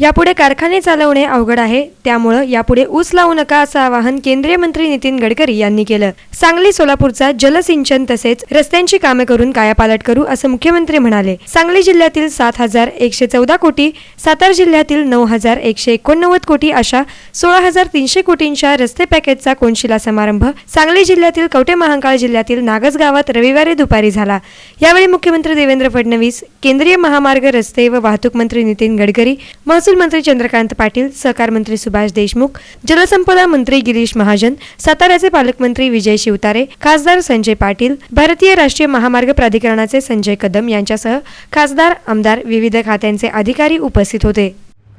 यापुढे कारखाने चालवणे अवघड आहे. त्यामुळं यापुढे ऊस लावू नका असं आवाहन केंद्रीय मंत्री नितीन गडकरी यांनी केलं. सांगली सोलापूरचा जलसिंचन तसेच रस्त्यांची कामे करून कायापालट करू असं मुख्यमंत्री म्हणाले. सांगली जिल्ह्यातील सात हजार एकशे चौदा कोटी सातारा जिल्ह्यातील नऊ हजार एकशे एकोणनव्वद कोटी अशा सोळा हजार तीनशे कोटींच्या रस्ते पॅकेजचा कोनशिला समारंभ सांगली जिल्ह्यातील कवठे महांकाळ जिल्ह्यातील नागस गावात रविवारी दुपारी झाला. यावेळी मुख्यमंत्री देवेंद्र फडणवीस केंद्रीय महामार्ग रस्ते व वाहतूक मंत्री नितीन गडकरी महसूल महसूल मंत्री चंद्रकांत पाटील सहकार मंत्री सुभाष देशमुख जलसंपदा मंत्री गिरीश महाजन साताऱ्याचे पालकमंत्री विजय शिवतारे खासदार संजय पाटील भारतीय राष्ट्रीय महामार्ग प्राधिकरणाचे संजय कदम यांच्यासह खासदार आमदार विविध खात्यांचे अधिकारी उपस्थित होते.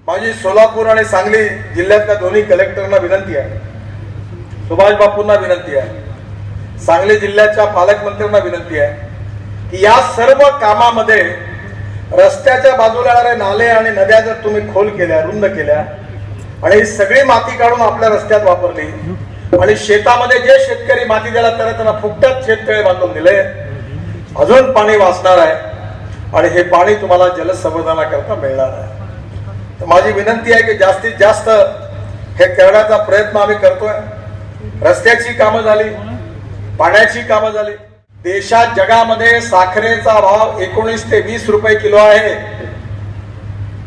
माझी सोलापूर आणि सांगली जिल्ह्यातल्या दोन्ही कलेक्टरना विनंती आहे. सुभाष बापूंना विनंती आहे. सांगली जिल्ह्याच्या पालकमंत्र्यांना विनंती आहे की या सर्व कामामध्ये रस्त्याच्या बाजूला येणारे नाले आणि नद्या जर तुम्ही खोल केल्या रुंद केल्या आणि ही सगळी माती काढून आपल्या रस्त्यात वापरली आणि शेतामध्ये जे शेतकरी माती द्यायला त्याला त्यांना फुकट्यात शेततळे बांधून दिले अजून पाणी वाचणार आहे आणि हे पाणी तुम्हाला जलसंवर्धनाकरता मिळणार आहे. तर माझी विनंती आहे की जास्तीत जास्त हे करण्याचा प्रयत्न आम्ही करतोय. रस्त्याची कामं झाली पाण्याची कामं झाली. देशात जगामध्ये साखरेचा भाव एकोणीस ते वीस रुपये किलो आहे.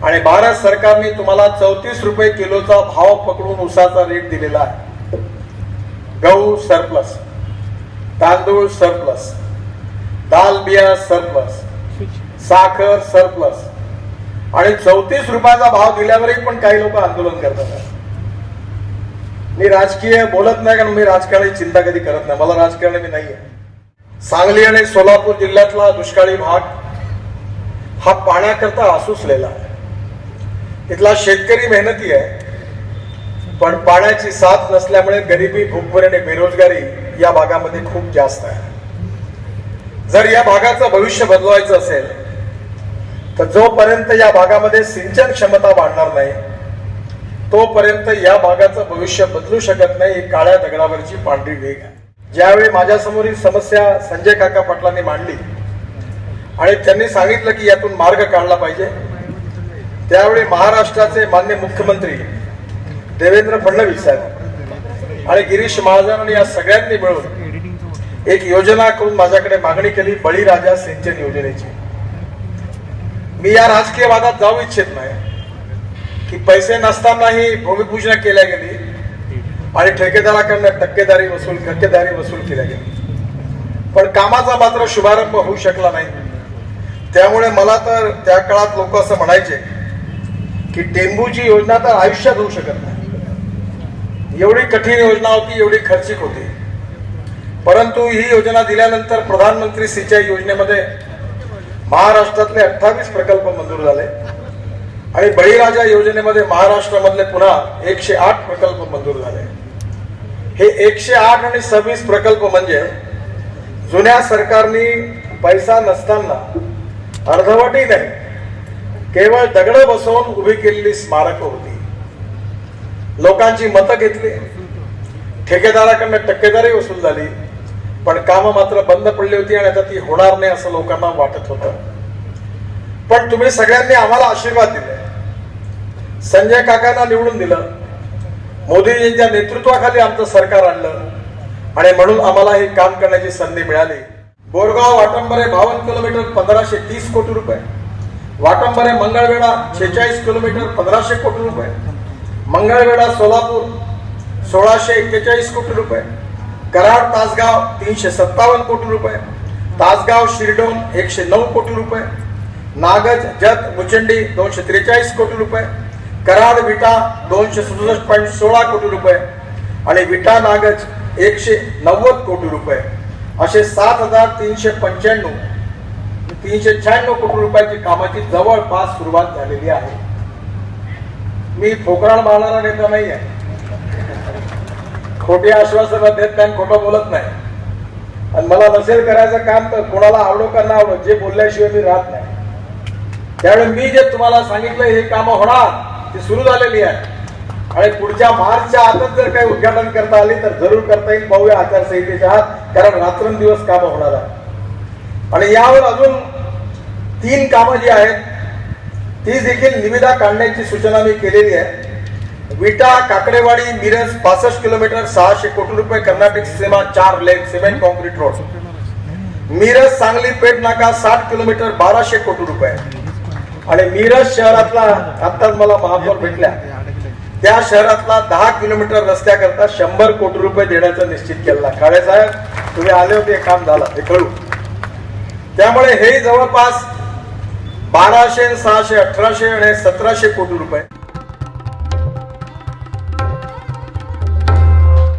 आणि भारत सरकारने तुम्हाला चौतीस रुपये किलोचा भाव पकडून उसाचा रेट दिलेला आहे. गहू सरप्लस तांदूळ सरप्लस दाल बिया सरप्लस साखर सरप्लस आणि चौतीस रुपयाचा भाव दिल्यावरही पण काही लोक आंदोलन करतात. मी राजकीय बोलत नाही कारण मी राजकारणाची चिंता कधी करत नाही. मला राजकारण मी नाही आहे सांगली आणि सोलापूर जिल्ह्यातला दुष्काळी भाग हा पाण्याकरता आसुसलेला आहे. इथला शेतकरी मेहनती आहे पण पाण्याची साथ नसल्यामुळे गरिबी भूकभर आणि बेरोजगारी या भागामध्ये खूप जास्त आहे. जर या भागाचं भविष्य बदलवायचं असेल तर जोपर्यंत या भागामध्ये सिंचन क्षमता वाढणार नाही तोपर्यंत या भागाचं भविष्य बदलू शकत नाही ही काळ्या दगडावरची पांढरी वेग आहे. ज्यावेळी माझ्यासमोर ही समस्या संजय काका पाटलांनी मांडली आणि त्यांनी सांगितलं की यातून मार्ग काढला पाहिजे त्यावेळी महाराष्ट्राचे मान्य मुख्यमंत्री देवेंद्र फडणवीस साहेब आणि गिरीश महाजन आणि या सगळ्यांनी मिळून एक योजना करून माझ्याकडे मागणी केली बळीराजा सिंचन योजनेची. मी या राजकीय वादात जाऊ इच्छित नाही की पैसे नसतानाही भूमिपूजन केल्या गेली आणि ठेकेदाराकडनं टक्केदारी वसूल टक्केदारी वसूल केल्या गेली पण कामाचा मात्र शुभारंभ होऊ शकला नाही. त्यामुळे मला तर त्या काळात लोक असं म्हणायचे की टेंबूची योजना तर आयुष्यात होऊ शकत नाही. एवढी कठीण योजना होती एवढी खर्चिक होती. परंतु ही योजना दिल्यानंतर प्रधानमंत्री सिंचाई योजनेमध्ये महाराष्ट्रातले अठ्ठावीस प्रकल्प मंजूर झाले आणि बळीराजा योजनेमध्ये महाराष्ट्रामधले पुन्हा एकशे आठ प्रकल्प मंजूर झाले. हे एकशे आठ आणि सव्वीस प्रकल्प म्हणजे जुन्या सरकारनी पैसा नसताना अर्धवटी नाही केवळ दगड बसवून उभी केलेली स्मारक होती. लोकांची मतं घेतली. ठेकेदाराकडनं टक्केदारी वसूल झाली. पण कामं मात्र बंद पडली होती आणि आता ती होणार नाही असं लोकांना वाटत होतं. पण तुम्ही सगळ्यांनी आम्हाला आशीर्वाद दिले. संजय काकांना निवडून दिलं. मोदीजींच्या नेतृत्वाखाली आमचं सरकार आणलं. आणि म्हणून आम्हाला हे काम करण्याची संधी मिळाली. बोरगाव वाटंबरे बावन्न किलोमीटर पंधराशे तीस कोटी रुपये. वाटंबरे मंगळवेढा शेहेचाळीस किलोमीटर पंधराशे कोटी रुपये. मंगळवेढा सोलापूर सोळाशे एक्केचाळीस कोटी रुपये. कराड तासगाव तीनशे सत्तावन्न कोटी रुपये. तासगाव शिरडोन एकशे नऊ कोटी रुपये. नागज जत मुचंडी दोनशे त्रेचाळीस कोटी रुपये. कराड विटा दोनशे सदुसष्ट पॉईंट सोळा कोटी रुपये आणि विटा नागज एकशे नव्वद कोटी रुपये. असे सात हजार तीनशे पंच्याण्णव तीनशे शहाण्णव कोटी रुपयाची कामाची जवळपास सुरुवात झालेली आहे. मी फोकराळ मारणारा नेता नाही आहे खोटी आश्वासन देत नाही खोटं बोलत नाही. आणि मला नसेल करायचं काम तर कोणाला आवडो का ना आवडो जे बोलल्याशिवाय मी राहत नाही. त्यावेळी मी जे तुम्हाला सांगितलं हे कामं होणार. ती सुरू झालेली आहे. आणि पुढच्या मार्चच्या आतच जर काही उद्घाटन करता आली तर जरूर करता येईल. पाहूया आचारसंहितेच्या आत कारण रात्रंदिवस कामं होणार आहे आणि यावर अजून तीन कामं जी आहेत ती देखील निविदा काढण्याची सूचना मी केलेली आहे. विटा काकडेवाडी मिरज पासष्ट किलोमीटर सहाशे कोटी रुपये कर्नाटक सीमा चार lane cement concrete road. Miraj Sangli Peth नाका साठ किलोमीटर बाराशे कोटी रुपये. आणि मिरज शहरातला आत्ताच मला महापौर भेटल्या. त्या शहरातला दहा किलोमीटर रस्त्याकरता शंभर कोटी रुपये देण्याचं निश्चित केलेला काळे साहेब तुम्ही आले होते काम झालं हे कळू. त्यामुळे हे जवळपास बाराशे सहाशे अठराशे आणि सतराशे कोटी रुपये